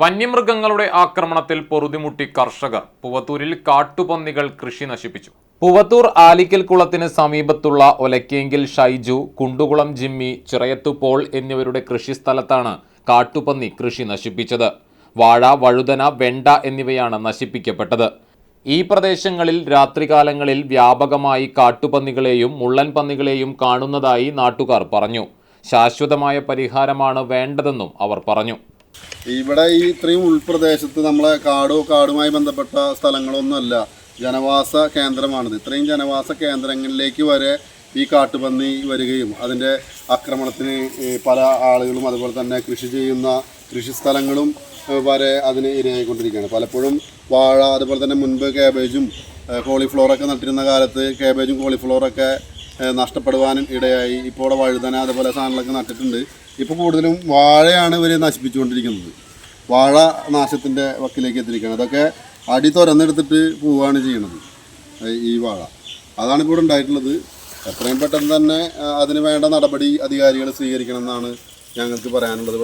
വന്യമൃഗങ്ങളുടെ ആക്രമണത്തിൽ പൊറുതിമുട്ടി കർഷകർ. പുവത്തൂരിൽ കാട്ടുപന്നികൾ കൃഷി നശിപ്പിച്ചു. പുവത്തൂർ ആലിക്കൽ കുളത്തിന് സമീപത്തുള്ള ഒലക്കേങ്കിൽ ഷൈജു കുണ്ടുകുളം ജിമ്മി ചിറയത്തു പോൾ എന്നിവരുടെ കൃഷിസ്ഥലത്താണ് കാട്ടുപന്നി കൃഷി നശിപ്പിച്ചത്. വാഴ വഴുതന വെണ്ട എന്നിവയാണ് നശിപ്പിക്കപ്പെട്ടത്. ഈ പ്രദേശങ്ങളിൽ രാത്രികാലങ്ങളിൽ വ്യാപകമായി കാട്ടുപന്നികളെയും മുള്ളൻ പന്നികളെയും കാണുന്നതായി നാട്ടുകാർ പറഞ്ഞു. ശാശ്വതമായ പരിഹാരമാണ് വേണ്ടതെന്നും അവർ പറഞ്ഞു. ഇവിടെ ഈ ഇത്രയും ഉൾപ്രദേശത്ത് നമ്മളെ കാടോ കാടുമായി ബന്ധപ്പെട്ട സ്ഥലങ്ങളൊന്നുമല്ല. ജനവാസ കേന്ദ്രമാണിത്. ഇത്രയും ജനവാസ കേന്ദ്രങ്ങളിലേക്ക് വരെ ഈ കാട്ടുപന്നി വരികയും അതിന്റെ ആക്രമണത്തിന് പല ആളുകളും അതുപോലെ തന്നെ കൃഷി ചെയ്യുന്ന കൃഷി സ്ഥലങ്ങളും വരെ അതിന് ഇരയായിക്കൊണ്ടിരിക്കുകയാണ്. പലപ്പോഴും വാഴ അതുപോലെ തന്നെ മുൻപ് കാബേജും കോളിഫ്ലോറൊക്കെ നട്ടിരുന്ന കാലത്ത് കാബേജും കോളിഫ്ലവറൊക്കെ ഏഹ്, നഷ്ടപ്പെടുവാനും ഇടയായി. ഇപ്പോൾ ഇവിടെ വഴുതന അതുപോലെ സാധനങ്ങളൊക്കെ നട്ടിട്ടുണ്ട്. ഇപ്പോൾ കൂടുതലും വാഴയാണ് ഇവർ നശിപ്പിച്ചുകൊണ്ടിരിക്കുന്നത്. വാഴ നാശത്തിന്റെ വക്കിലേക്ക് എത്തിയിരിക്കുകയാണ്. അതൊക്കെ അടി തുറന്നെടുത്തിട്ട് പോവുകയാണ് ചെയ്യുന്നത് ഈ വാഴ. അതാണ് ഇപ്പോൾ ഉണ്ടായിട്ടുള്ളത്. എത്രയും പെട്ടെന്ന് തന്നെ അതിന് വേണ്ട നടപടി അധികാരികൾ സ്വീകരിക്കണം എന്നാണ് ഞങ്ങൾക്ക് പറയാനുള്ളത്.